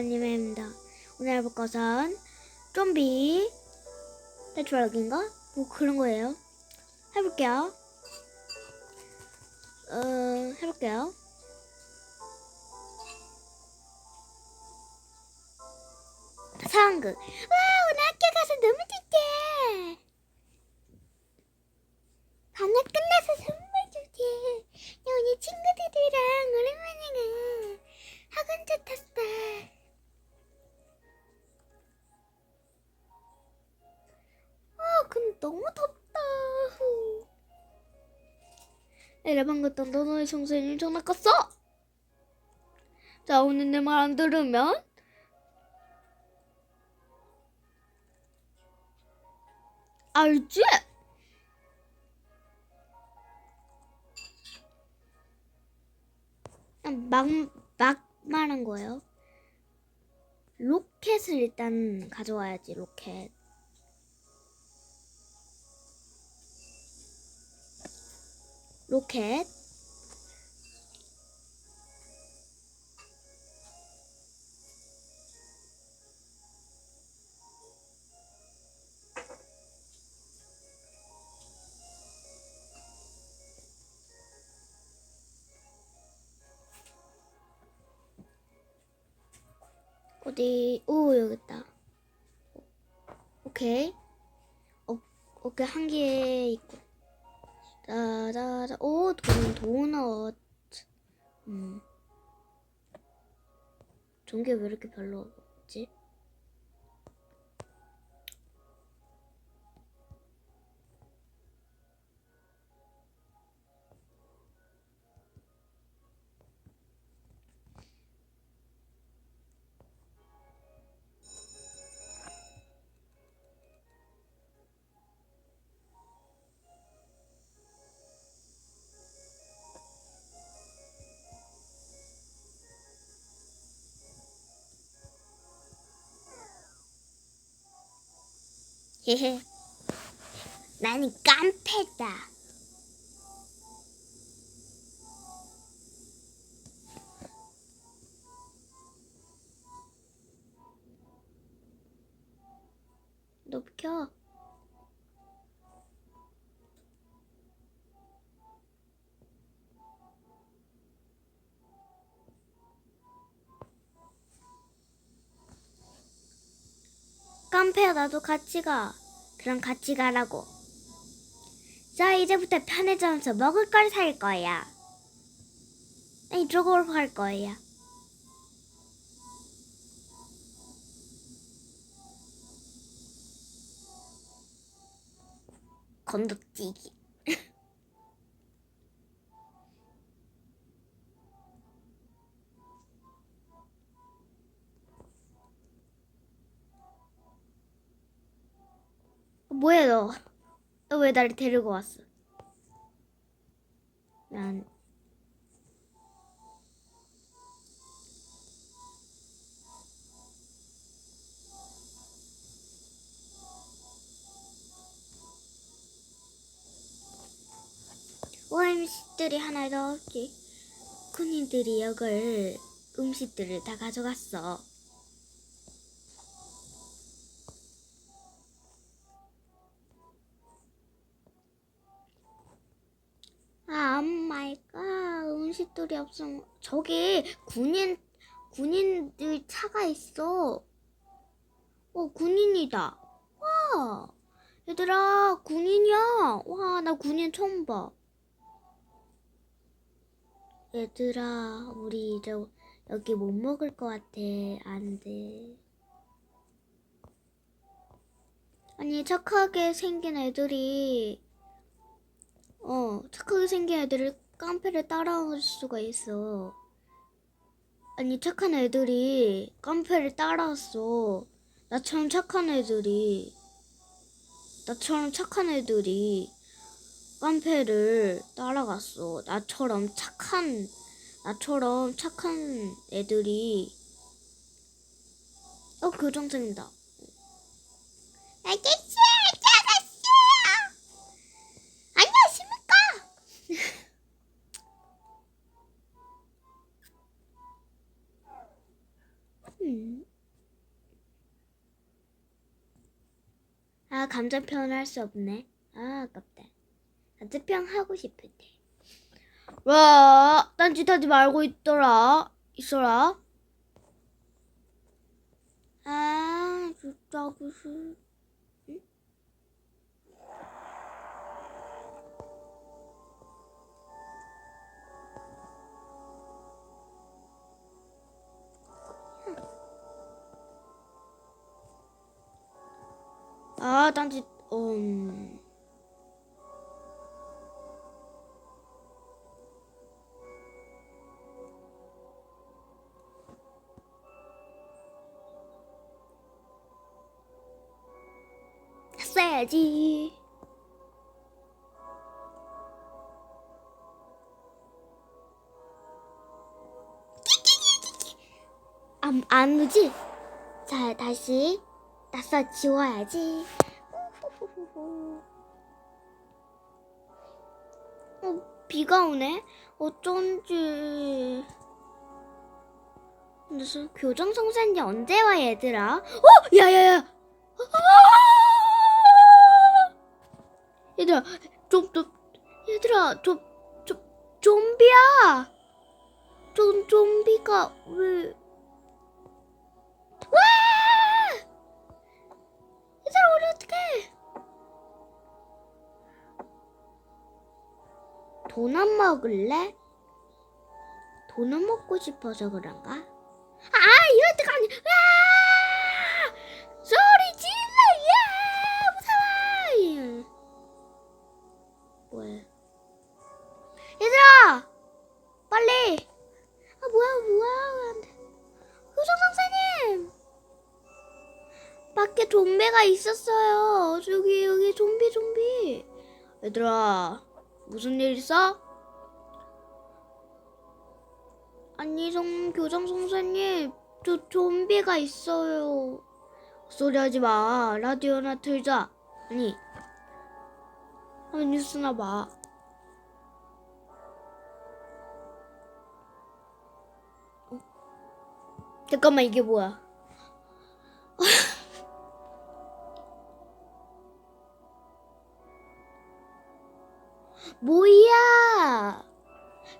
님입니다. 오늘 해볼 것은 좀비 대출하기인가? 뭐 그런 거예요. 해볼게요. 어, 해볼게요. 상극. 와, 오늘 학교 가서 너무 좋대. 방학 끝나서 선물 주지. 나 오늘 친구들이랑 오랜만에 가. 학원차 탔어. 근데 너무 덥다. 후. 에라 방긋던 너의 성생일 전화 껐어. 자, 오늘 내 말 안 들으면 알지? 그냥 막, 막 말한 거예요. 로켓을 일단 가져와야지, 로켓. 로켓. 어디? 오 여기 있다. 오케이. 어, 오케이 한 개 있고. 짜자자. 오 돈, 도넛. 음. 전개 왜 이렇게 별로 나는 깜패다. 너 비켜. 깜패야 나도 같이 가. 그럼 같이 가라고. 자 이제부터 편의점에서 먹을 걸 살 거야. 저걸 할 거야. 건더찌기. 뭐야 너? 너 왜 나를 데리고 왔어? 난 OMC들이 하나 더 없지. 군인들이 여걸 음식들을 다 가져갔어. 아, 엄마이가 음식들이 없어. 저기 군인 군인들 차가 있어. 어, 군인이다. 와, 얘들아, 군인이야. 와, 나 군인 처음 봐. 얘들아, 우리 이제 여기 못 먹을 것 같아. 안 돼. 아니, 착하게 생긴 애들이 어, 착하게 생긴 애들이 깡패를 따라올 수가 있어. 아니, 착한 애들이 깡패를 따라왔어. 나처럼 착한 애들이, 나처럼 착한 애들이 깡패를 따라갔어. 나처럼 착한, 나처럼 착한 애들이, 어, 교정생이다. 아저씨, 찾았어요! 안녕하십니까? 음. 아, 감정표현 할수 없네. 아, 아깝다. 감정표현 하고 싶은데. 와, 딴짓 하지 말고 있더라. 있어라. 아, 진짜 무슨. 아, 딴짓, 음. 했어야지. 안, 안 오지? 자, 다시 낯서 지워야지. 어, 비가 오네? 어쩐지. 저 교장 선생님 언제 와, 얘들아? 어? 야야야! 아! 얘들아, 좀, 좀, 얘들아, 좀, 좀, 좀비야! 좀, 좀비가 왜. 도넛 먹을래? 도넛 먹고 싶어서 그런가? 아, 이럴 때가 아니, 아! 소리 질러, 야! 무서워! 뭐야? 얘들아! 빨리! 아, 뭐야, 뭐야, 왜안 돼? 교장 선생님! 밖에 좀비가 있었어요. 저기, 여기 좀비, 좀비. 얘들아, 무슨 일 있어? 아니, 성, 교장 선생님, 저 좀비가 있어요. 소리 하지 마. 라디오나 틀자. 아니, 뉴스나 봐. 어? 잠깐만, 이게 뭐야? 뭐야?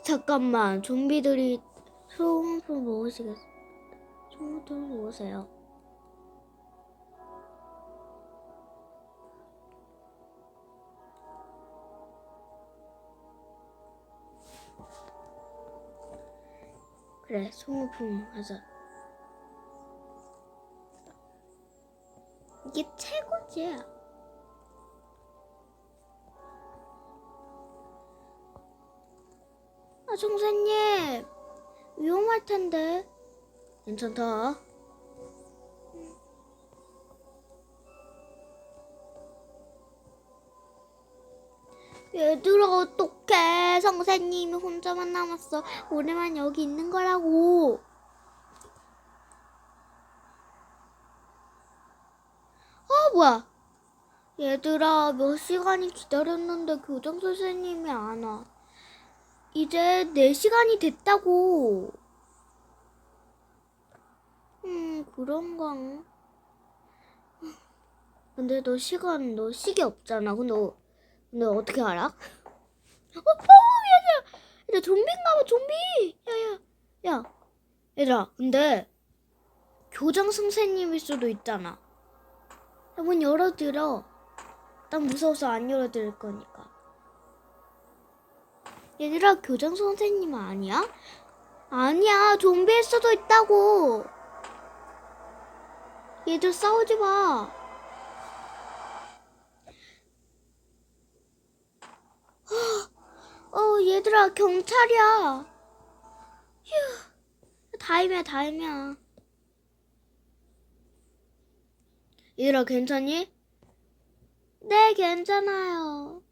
잠깐만, 좀비들이 소음품 먹으시겠어? 소음품 먹으세요. 그래, 소모품 하자. 이게 최고지. 아, 종사님. 위험할 텐데. 괜찮다. 얘들아, 어떡해. 선생님이 혼자만 남았어. 우리만 여기 있는 거라고. 아, 뭐야. 얘들아, 몇 시간이 기다렸는데 교장 선생님이 안 와. 이제 4시간이 됐다고. 음, 그런가. 근데 너 시간, 너 시계 없잖아. 근데, 어, 근데 어떻게 알아? 어, 어, 얘들아! 얘들아, 좀비인가 봐, 좀비! 야, 야, 야. 얘들아, 근데, 교장 선생님일 수도 있잖아. 야, 문 열어들어. 난 무서워서 안 열어드릴 거니까. 얘들아, 교장 선생님 아니야? 아니야, 좀비일 수도 있다고. 얘들 싸우지 마. 어, 얘들아, 경찰이야. 휴, 다임이야, 다임이야. 얘들아, 괜찮니? 네, 괜찮아요.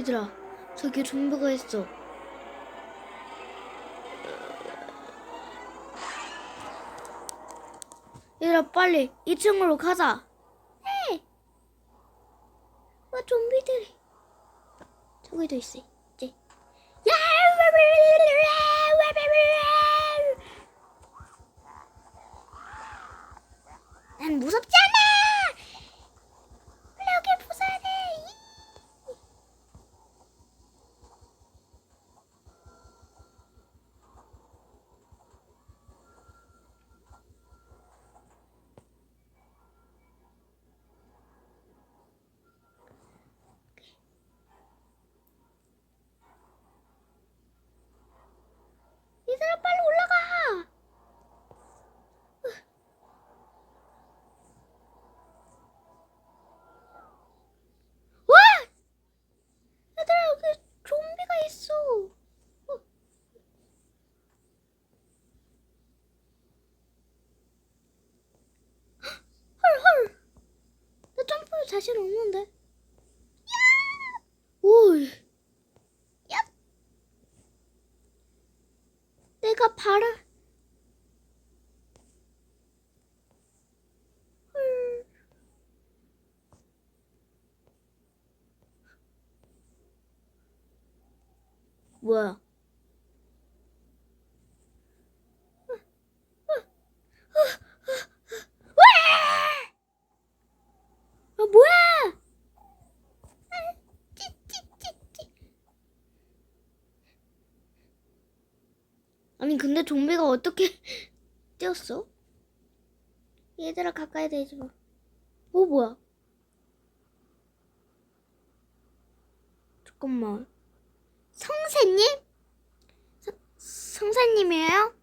얘들아, 저기 좀비가 있어. 얘들아, 빨리 2층으로 가자. 네. 와, 좀비들이. 저기도 있어. 이제. 야! 난 무섭지 않아! 원래 여길 부숴야 돼! 얘들아 빨리 올라가! 와! 얘들아 여기 좀비가 있어. 어. 헐 헐. 나 점프 자신 없는데. 야! 오. 야! 내가 바라. 헐. 뭐야? 아 뭐야? 아, 찌찌찌찌. 아니 근데 좀비가 어떻게 뛰었어? 얘들아 가까이 대지 마. 어 뭐야? 잠깐만. 성세님? 성, 성세님이에요?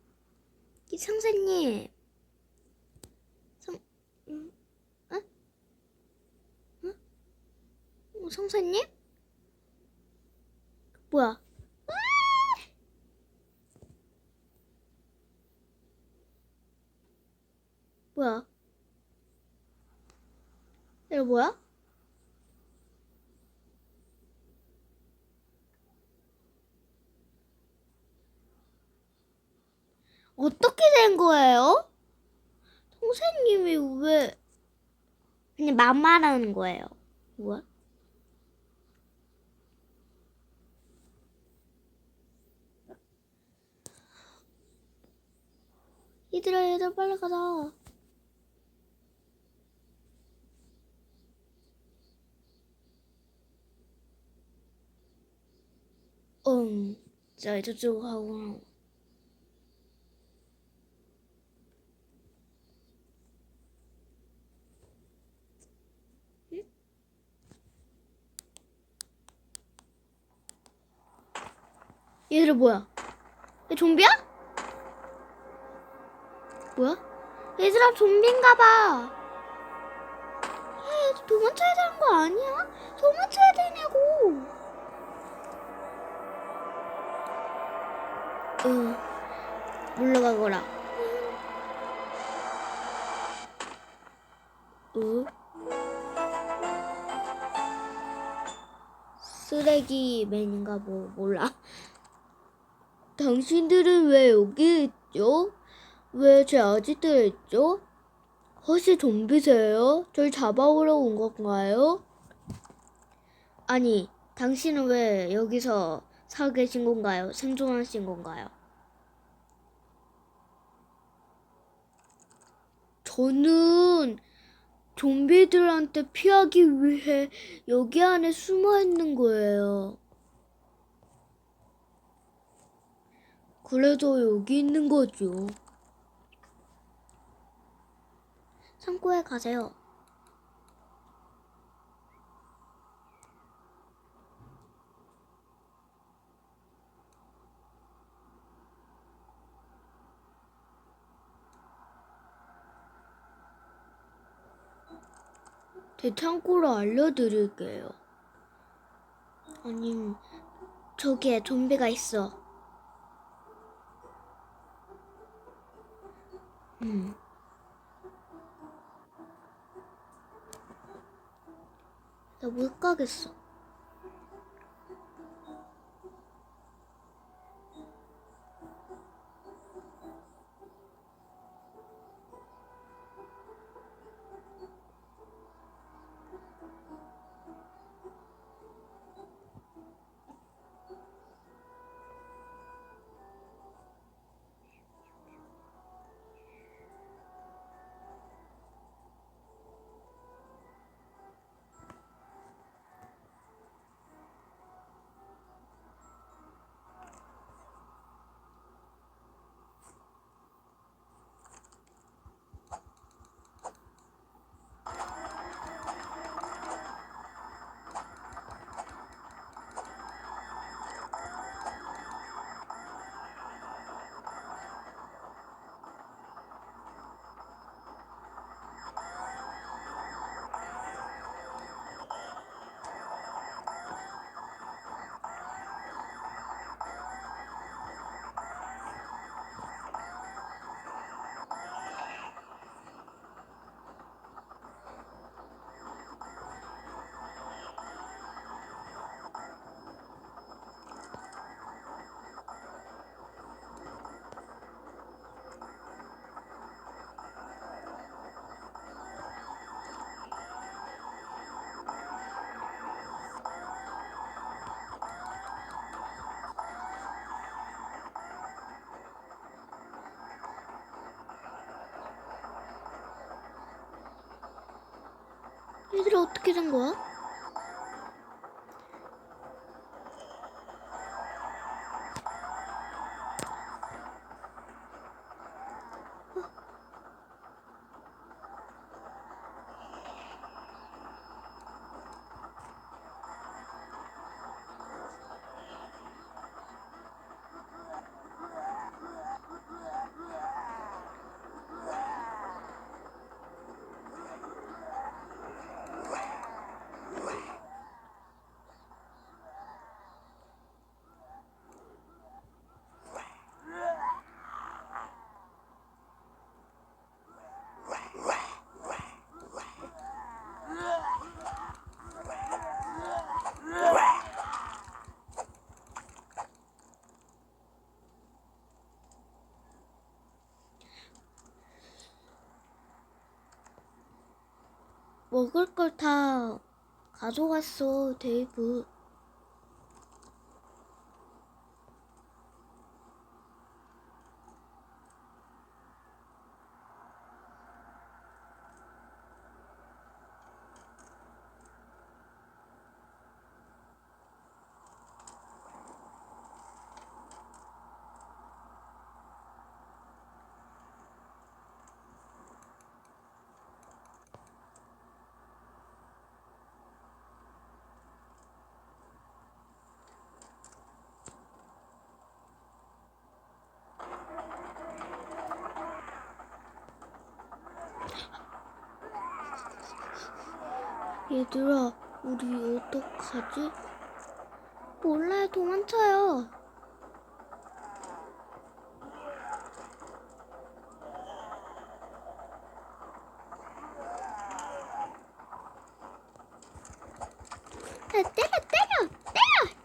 이 성세님. 성, 음, 어? 어? 어, 성세님? 뭐야? 아! 뭐야? 이거 뭐야? 어떻게 된 거예요? 선생님이 왜 그냥 맘말하는 거예요? 뭐야? 얘들아 얘들아 빨리 가자 응. 자 저쪽 하고 얘들아 뭐야? 얘 좀비야? 뭐야? 얘들아 좀비인가 봐. 얘 도망쳐야 되는 거 아니야? 도망쳐야 되냐고. 응. 물러가거라. 응? 쓰레기맨인가 뭐 몰라. 당신들은 왜 여기 있죠? 왜 제 아지트에 있죠? 혹시 좀비세요? 절 잡아오러 온 건가요? 아니, 당신은 왜 여기서 사 계신 건가요? 생존하신 건가요? 저는 좀비들한테 피하기 위해 여기 안에 숨어 있는 거예요. 그래서 여기 있는 거죠. 창고에 가세요. 대창고를 알려드릴게요. 아니, 저기에 좀비가 있어. 음. 나 못 가겠어. 얘들아 어떻게 된 거야? 먹을 걸 다 가져갔어, 데이브. 얘들아, 우리 어떡하지? 몰라요, 도망쳐요. 아, 때려, 때려, 때려!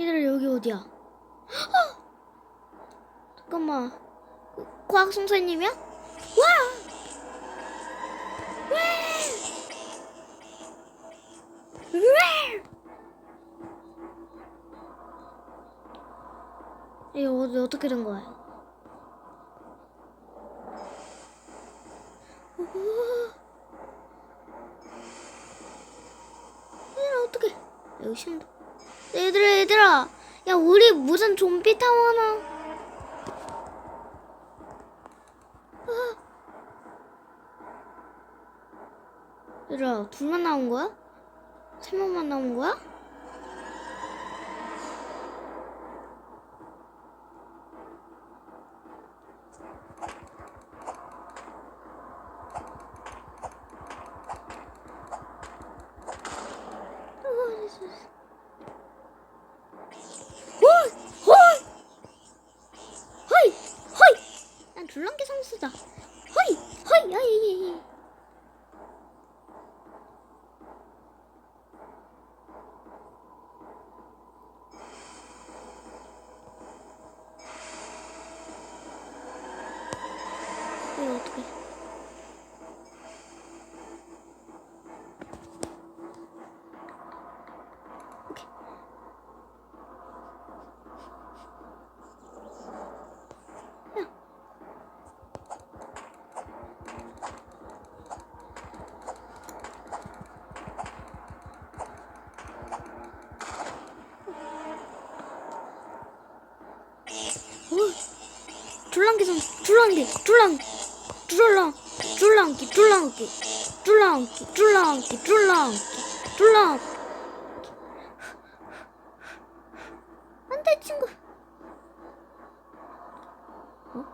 얘들아, 여기 어디야? 헉! 잠깐만. 과학 선생님이야? 와! 왜? 왜? 이거 어디 어떻게 된 거야? 얘들아 어떻게? 여기 신도. 얘들아 얘들아, 야 우리 무슨 좀비 타워나? 얘들아 둘만 나온 거야? 세 명만 나온 거야? 홀! 홀! 허이! 허이! 난 줄넘기 선수다. 허이! 허이! 허이! 이거 어떻게? 오케이. 야. 어? 줄랑기 좀 줄랑기 줄랑 줄랑 줄랑기 줄랑기 줄랑기 줄랑기 줄랑기 줄랑 안돼 친구 어?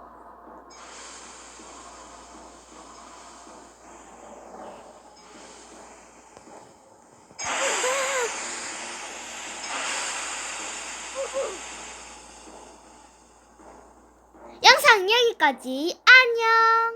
때까지